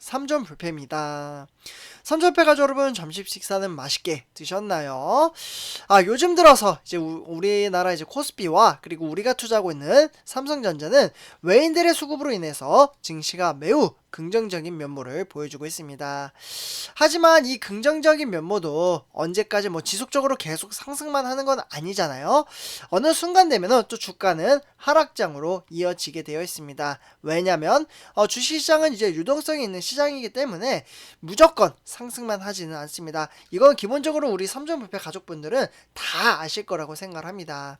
삼전 불패입니다. 삼전 불패 가족 여러분 점심 식사는 맛있게 드셨나요? 아 요즘 들어서 이제 우, 우리나라 이제 코스피와 그리고 우리가 투자하고 있는 삼성전자는 외인들의 수급으로 인해서 증시가 매우 긍정적인 면모를 보여주고 있습니다. 하지만 이 긍정적인 면모도 언제까지 뭐 지속적으로 계속 상승만 하는 건 아니잖아요. 어느 순간 되면은 또 주가는 하락장으로 이어지게 되어 있습니다. 왜냐면 어, 주식시장은 이제 유동성이 있는 시장이기 때문에 무조건 상승만 하지는 않습니다. 이건 기본적으로 우리 삼전불패 가족분들은 다 아실 거라고 생각을 합니다.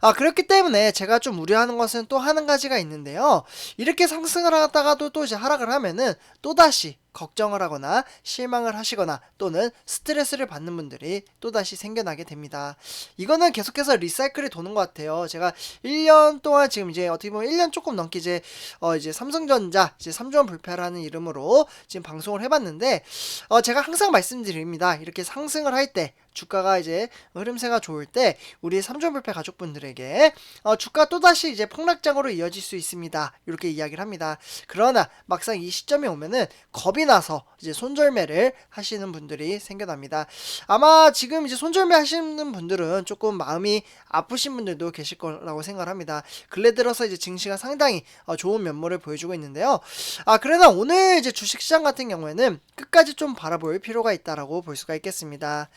아 그렇기 때문에 제가 좀 우려하는 것은 또 한 가지가 있는데요. 이렇게 상승을 하다가도 또 이제 하락을 하면은 또다시 걱정을 하거나 실망을 하시거나 또는 스트레스를 받는 분들이 또다시 생겨나게 됩니다. 이거는 계속해서 리사이클이 도는 것 같아요. 제가 1년 동안 지금 이제 어떻게 보면 1년 조금 넘게 이제 어 이제 삼성전자 이제 삼조원 불패라는 이름으로 지금 방송을 해봤는데 어 제가 항상 말씀드립니다. 이렇게 상승을 할 때 주가가 이제 흐름세가 좋을 때 우리 삼존불패 가족분들에게 어, 주가 또다시 이제 폭락장으로 이어질 수 있습니다. 이렇게 이야기를 합니다. 그러나 막상 이 시점에 오면은 겁이 나서 이제 손절매를 하시는 분들이 생겨납니다. 아마 지금 이제 손절매 하시는 분들은 조금 마음이 아프신 분들도 계실 거라고 생각을 합니다. 근래 들어서 이제 증시가 상당히 어, 좋은 면모를 보여주고 있는데요. 아 그러나 오늘 이제 주식시장 같은 경우에는 끝까지 좀 바라볼 필요가 있다라고 볼 수가 있겠습니다.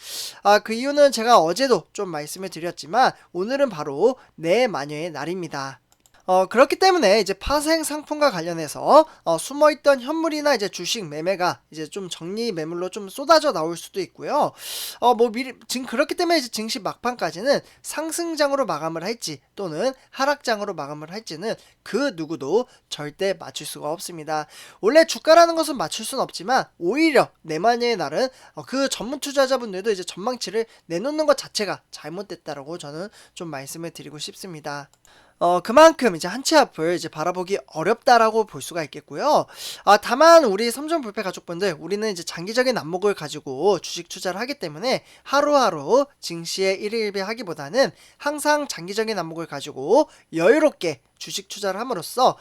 아, 그 이유는 제가 어제도 좀 말씀을 드렸지만 오늘은 바로 내 마녀의 날입니다. 어, 그렇기 때문에 이제 파생 상품과 관련해서 어, 숨어있던 현물이나 이제 주식 매매가 이제 좀 정리 매물로 좀 쏟아져 나올 수도 있고요. 어, 뭐 미리 지금 그렇기 때문에 이제 증시 막판까지는 상승장으로 마감을 할지 또는 하락장으로 마감을 할지는 그 누구도 절대 맞출 수가 없습니다. 원래 주가라는 것은 맞출 수는 없지만 오히려 내마녀의 날은 어, 그 전문 투자자분들도 이제 전망치를 내놓는 것 자체가 잘못됐다라고 저는 좀 말씀을 드리고 싶습니다. 어, 그만큼 이제 한치 앞을 이제 바라보기 어렵다라고 볼 수가 있겠고요. 아, 다만 우리 삼전 불패 가족분들, 우리는 이제 장기적인 안목을 가지고 주식 투자를 하기 때문에 하루하루 증시에 일일비 하기보다는 항상 장기적인 안목을 가지고 여유롭게 주식 투자를 함으로써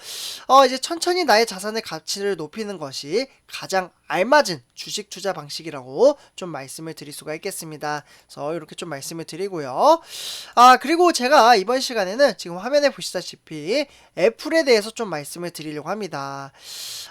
어 이제 천천히 나의 자산의 가치를 높이는 것이 가장 알맞은 주식 투자 방식이라고 좀 말씀을 드릴 수가 있겠습니다. 그래서 이렇게 좀 말씀을 드리고요. 아 그리고 제가 이번 시간에는 지금 화면에 보시다시피 애플에 대해서 좀 말씀을 드리려고 합니다.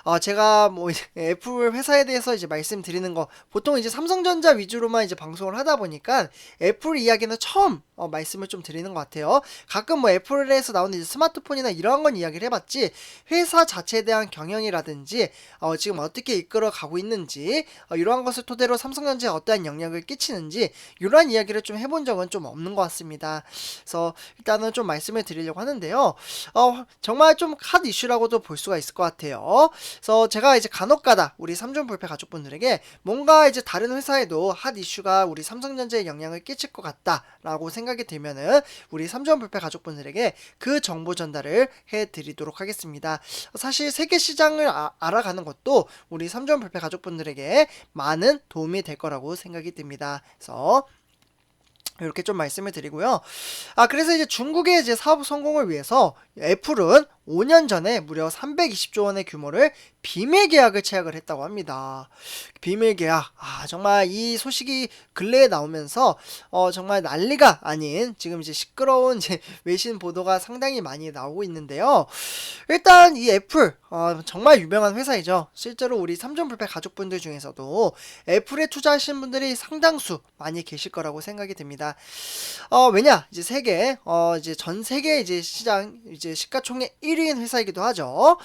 어 제가 뭐 애플 회사에 대해서 이제 말씀드리는 거 보통 이제 삼성전자 위주로만 이제 방송을 하다 보니까 애플 이야기는 처음 어, 말씀을 좀 드리는 것 같아요. 가끔 뭐 애플에서 나오는 이제 스마트폰이 나 이러한 건 이야기를 해봤지 회사 자체에 대한 경영이라든지 어, 지금 어떻게 이끌어 가고 있는지 어, 이러한 것을 토대로 삼성전자에 어떠한 영향을 끼치는지 이러한 이야기를 좀 해본 적은 좀 없는 것 같습니다. 그래서 일단은 좀 말씀을 드리려고 하는데요. 어, 정말 좀 핫 이슈라고도 볼 수가 있을 것 같아요. 그래서 제가 이제 간혹가다 우리 삼종 불패 가족분들에게 뭔가 이제 다른 회사에도 핫 이슈가 우리 삼성전자에 영향을 끼칠 것 같다라고 생각이 들면은 우리 삼종 불패 가족분들에게 그 정보 전달을 해드리도록 하겠습니다. 사실 세계 시장을 아, 알아가는 것도 우리 삼종 불패 가족분들에게 많은 도움이 될 거라고 생각이 듭니다. 그래서 이렇게 좀 말씀을 드리고요. 아, 그래서 이제 중국의 이제 사업 성공을 위해서 애플은 5년 전에 무려 320조 원의 규모를 비밀 계약을 체약을 했다고 합니다. 비밀 계약. 아, 정말 이 소식이 근래에 나오면서 어, 정말 난리가 아닌 지금 이제 시끄러운 이제 외신 보도가 상당히 많이 나오고 있는데요. 일단 이 애플 어, 정말 유명한 회사이죠. 실제로 우리 삼전불패 가족분들 중에서도 애플에 투자하신 분들이 상당수 많이 계실 거라고 생각이 됩니다. 어, 왜냐? 이제 세계 어, 이제 전 세계 이제 시장 이제 시가총액 1위 인 회사이기도 하죠.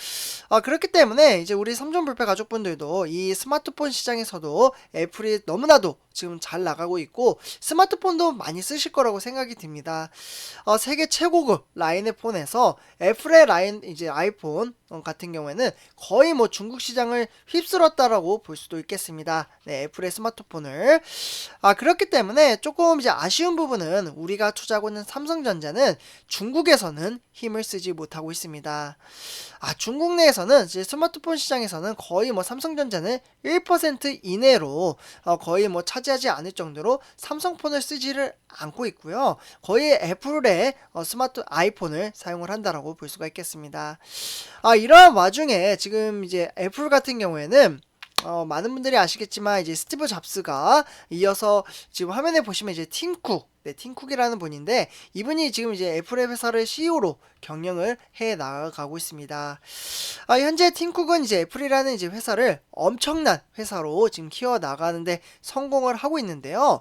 아, 그렇기 때문에 이제 우리 삼존불패 가족분들도 이 스마트폰 시장에서도 애플이 너무나도 지금 잘 나가고 있고 스마트폰도 많이 쓰실 거라고 생각이 듭니다. 어, 세계 최고급 라인의 폰에서 애플의 라인 이제 아이폰 같은 경우에는 거의 뭐 중국 시장을 휩쓸었다라고 볼 수도 있겠습니다. 네, 애플의 스마트폰을 아 그렇기 때문에 조금 이제 아쉬운 부분은 우리가 투자하고 있는 삼성전자는 중국에서는 힘을 쓰지 못하고 있습니다. 아 중국 내에서는 이제 스마트폰 시장에서는 거의 뭐 삼성전자는 1% 이내로 어, 거의 뭐 차지 차지하지 않을 정도로 삼성폰을 쓰지를 않고 있고요. 거의 애플의 어, 스마트 아이폰을 사용을 한다라고 볼 수가 있겠습니다. 아, 이러한 와중에 지금 이제 애플 같은 경우에는 어, 많은 분들이 아시겠지만 이제 스티브 잡스가 이어서 지금 화면에 보시면 이제 팀쿡 네, 팀쿡이라는 분인데 이분이 지금 이제 애플의 회사를 CEO로 경영을 해 나가고 있습니다. 아, 현재 팀쿡은 이제 애플이라는 이제 회사를 엄청난 회사로 지금 키워 나가는데 성공을 하고 있는데요.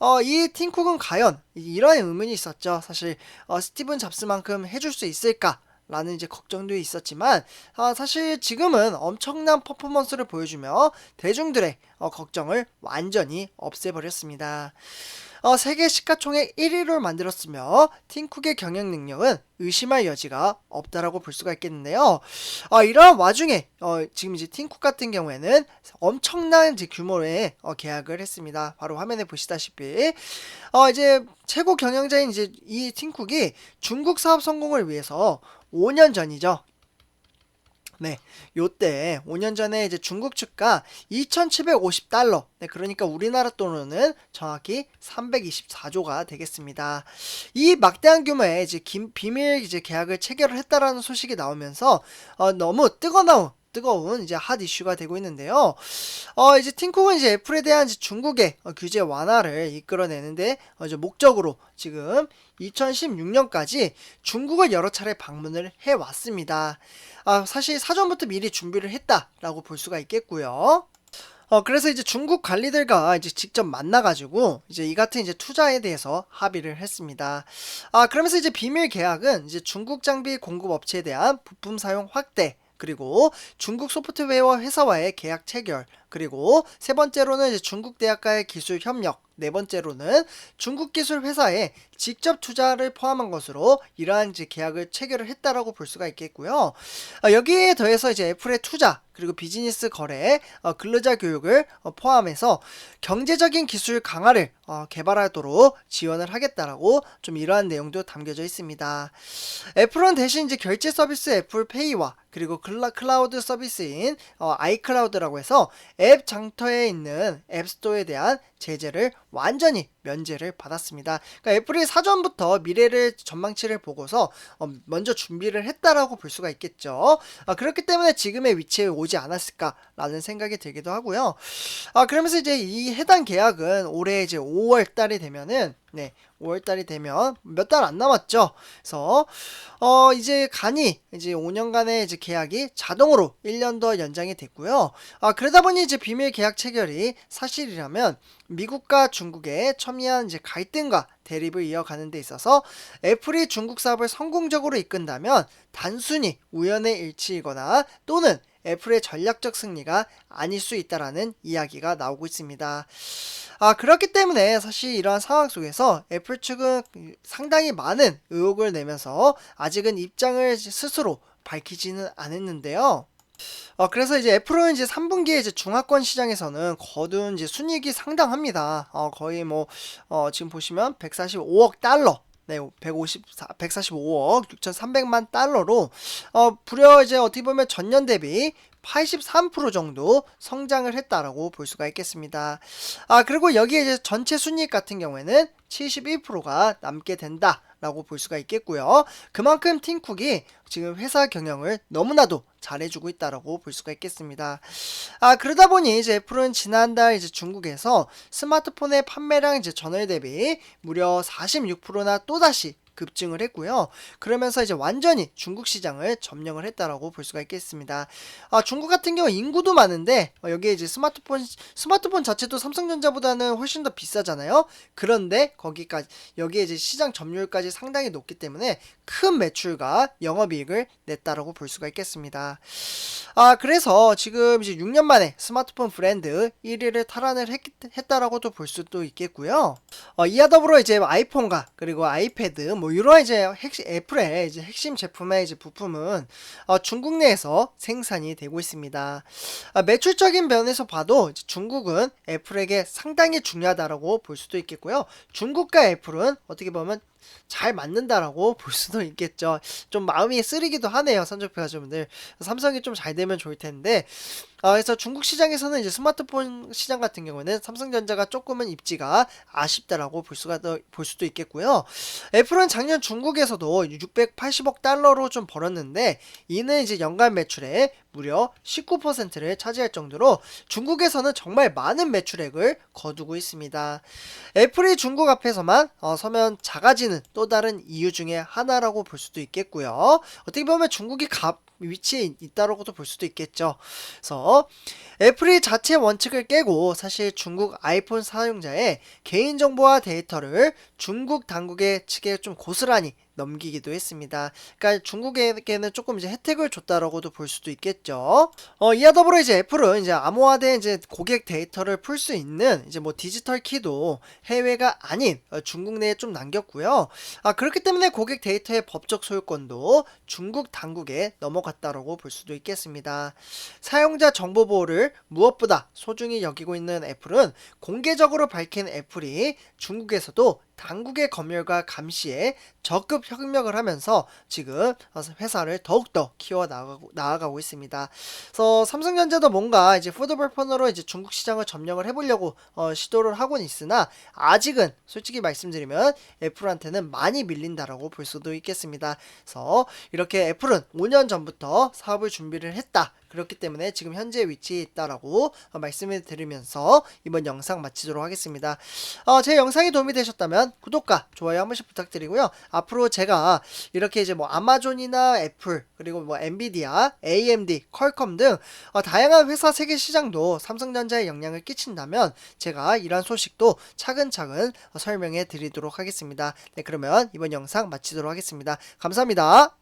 어, 이 팀쿡은 과연 이런 의문이 있었죠. 사실 어, 스티븐 잡스만큼 해줄 수 있을까? 라는 이제 걱정도 있었지만 아, 사실 지금은 엄청난 퍼포먼스를 보여주며 대중들의 어, 걱정을 완전히 없애버렸습니다. 어, 세계 시가총액 1위를 만들었으며 팀쿡의 경영 능력은 의심할 여지가 없다라고 볼 수가 있겠는데요. 어, 이러한 와중에 어, 지금 이제 팀쿡 같은 경우에는 엄청난 규모의 어, 계약을 했습니다. 바로 화면에 보시다시피 어, 이제 최고 경영자인 이제 이 팀쿡이 중국 사업 성공을 위해서 5년 전이죠. 네, 요때 5년 전에 이제 중국 측가 2,750달러. 네, 그러니까 우리나라 돈으로는 정확히 324조가 되겠습니다. 이 막대한 규모의 이제 김, 비밀 이제 계약을 체결을 했다라는 소식이 나오면서 어, 너무 뜨거나온 뜨거운 이제 핫 이슈가 되고 있는데요. 어, 이제 팀쿡은 이제 애플에 대한 이제 중국의 어, 규제 완화를 이끌어내는데 어, 이제 목적으로 지금 2016년까지 중국을 여러 차례 방문을 해 왔습니다. 아, 사실 사전부터 미리 준비를 했다라고 볼 수가 있겠고요. 어, 그래서 이제 중국 관리들과 이제 직접 만나가지고 이제 이 같은 이제 투자에 대해서 합의를 했습니다. 아, 그러면서 이제 비밀 계약은 이제 중국 장비 공급 업체에 대한 부품 사용 확대, 그리고 중국 소프트웨어 회사와의 계약 체결, 그리고 세 번째로는 이제 중국 대학과의 기술 협력, 네 번째로는 중국 기술 회사에 직접 투자를 포함한 것으로 이러한 이제 계약을 체결을 했다라고 볼 수가 있겠고요. 아, 여기에 더해서 이제 애플의 투자 그리고 비즈니스 거래, 어, 근로자 교육을 어, 포함해서 경제적인 기술 강화를 어, 개발하도록 지원을 하겠다라고 좀 이러한 내용도 담겨져 있습니다. 애플은 대신 이제 결제 서비스 애플페이와 그리고 클라, 클라우드 서비스인 어, 아이클라우드라고 해서 앱 장터에 있는 앱스토어에 대한 제재를 완전히 면제를 받았습니다. 그러니까 애플이 사전부터 미래를 전망치를 보고서 어, 먼저 준비를 했다라고 볼 수가 있겠죠. 아, 그렇기 때문에 지금의 위치에 오지 않았을까라는 생각이 들기도 하고요. 아, 그러면서 이제 이 해당 계약은 올해 이제 5월 달이 되면은 네, 5월 달이 되면 몇 달 안 남았죠. 그래서 어 이제 간이 이제 5년간의 이제 계약이 자동으로 1년 더 연장이 됐고요. 아 그러다 보니 이제 비밀 계약 체결이 사실이라면 미국과 중국의 첨예한 이제 갈등과 대립을 이어가는 데 있어서 애플이 중국 사업을 성공적으로 이끈다면 단순히 우연의 일치이거나 또는 애플의 전략적 승리가 아닐 수 있다라는 이야기가 나오고 있습니다. 아, 그렇기 때문에 사실 이러한 상황 속에서 애플 측은 상당히 많은 의혹을 내면서 아직은 입장을 스스로 밝히지는 않았는데요. 어, 그래서 이제 애플은 이제 3분기에 이제 중화권 시장에서는 거둔 이제 순이익이 상당합니다. 어, 거의 뭐, 어, 지금 보시면 145억 달러. 네, 154, 145억 6,300만 달러로 어, 불여 이제 어떻게 보면 전년 대비 83% 정도 성장을 했다라고 볼 수가 있겠습니다. 아, 그리고 여기에 이제 전체 순이익 같은 경우에는 71%가 남게 된다 라고 볼 수가 있겠고요. 그만큼 팀쿡이 지금 회사 경영을 너무나도 잘해주고 있다라고 볼 수가 있겠습니다. 아 그러다 보니 이제 애플은 지난달 이제 중국에서 스마트폰의 판매량 이제 전월 대비 무려 46%나 또다시 급증을 했고요. 그러면서 이제 완전히 중국 시장을 점령을 했다라고 볼 수가 있겠습니다. 아, 중국 같은 경우 인구도 많은데 어, 여기에 이제 스마트폰 스마트폰 자체도 삼성전자보다는 훨씬 더 비싸잖아요. 그런데 거기까지 여기에 이제 시장 점유율까지 상당히 높기 때문에 큰 매출과 영업이익을 냈다라고 볼 수가 있겠습니다. 아, 그래서 지금 이제 6년 만에 스마트폰 브랜드 1위를 탈환을 했, 했다라고도 볼 수도 있겠고요. 어, 이와 더불어 이제 아이폰과 그리고 아이패드 뭐 이런 이제 핵심, 애플의 이제 핵심 제품의 이제 부품은 어, 중국 내에서 생산이 되고 있습니다. 아, 매출적인 면에서 봐도 중국은 애플에게 상당히 중요하다라고 볼 수도 있겠고요. 중국과 애플은 어떻게 보면 잘 맞는다라고 볼 수도 있겠죠. 좀 마음이 쓰리기도 하네요, 선적표 가족분들. 삼성이 좀 잘 되면 좋을 텐데. 아, 그래서 중국 시장에서는 이제 스마트폰 시장 같은 경우에는 삼성전자가 조금은 입지가 아쉽다라고 볼 수가 더- 볼 수도 있겠고요. 애플은 작년 중국에서도 680억 달러로 좀 벌었는데 이는 이제 연간 매출의 무려 19%를 차지할 정도로 중국에서는 정말 많은 매출액을 거두고 있습니다. 애플이 중국 앞에서만 어, 서면 작아지는 또 다른 이유 중에 하나라고 볼 수도 있겠고요. 어떻게 보면 중국이 가, 위치에 있다라고도 볼 수도 있겠죠. 그래서 애플이 자체 원칙을 깨고 사실 중국 아이폰 사용자의 개인정보와 데이터를 중국 당국의 측에 좀 고스란히 넘기기도 했습니다. 그러니까 중국에게는 조금 이제 혜택을 줬다라고도 볼 수도 있겠죠. 어, 이와 더불어 이제 애플은 이제 암호화된 이제 고객 데이터를 풀 수 있는 이제 뭐 디지털 키도 해외가 아닌 어, 중국 내에 좀 남겼고요. 아, 그렇기 때문에 고객 데이터의 법적 소유권도 중국 당국에 넘어갔다라고 볼 수도 있겠습니다. 사용자 정보 보호를 무엇보다 소중히 여기고 있는 애플은 공개적으로 밝힌 애플이 중국에서도 당국의 검열과 감시에 적극 협력을 하면서 지금 회사를 더욱더 키워 나가고, 나아가고 있습니다. 그래서 삼성전자도 뭔가 이제 푸드볼 폰으로 이제 중국 시장을 점령을 해보려고 어, 시도를 하고는 있으나 아직은 솔직히 말씀드리면 애플한테는 많이 밀린다라고 볼 수도 있겠습니다. 그래서 이렇게 애플은 5년 전부터 사업을 준비를 했다. 그렇기 때문에 지금 현재 위치에 있다라고 어, 말씀을 드리면서 이번 영상 마치도록 하겠습니다. 어, 제 영상이 도움이 되셨다면 구독과 좋아요 한 번씩 부탁드리고요. 앞으로 제가 이렇게 이제 뭐 아마존이나 애플 그리고 뭐 엔비디아, AMD, 퀄컴 등 어, 다양한 회사 세계 시장도 삼성전자에 영향을 끼친다면 제가 이러한 소식도 차근차근 어, 설명해 드리도록 하겠습니다. 네, 그러면 이번 영상 마치도록 하겠습니다. 감사합니다.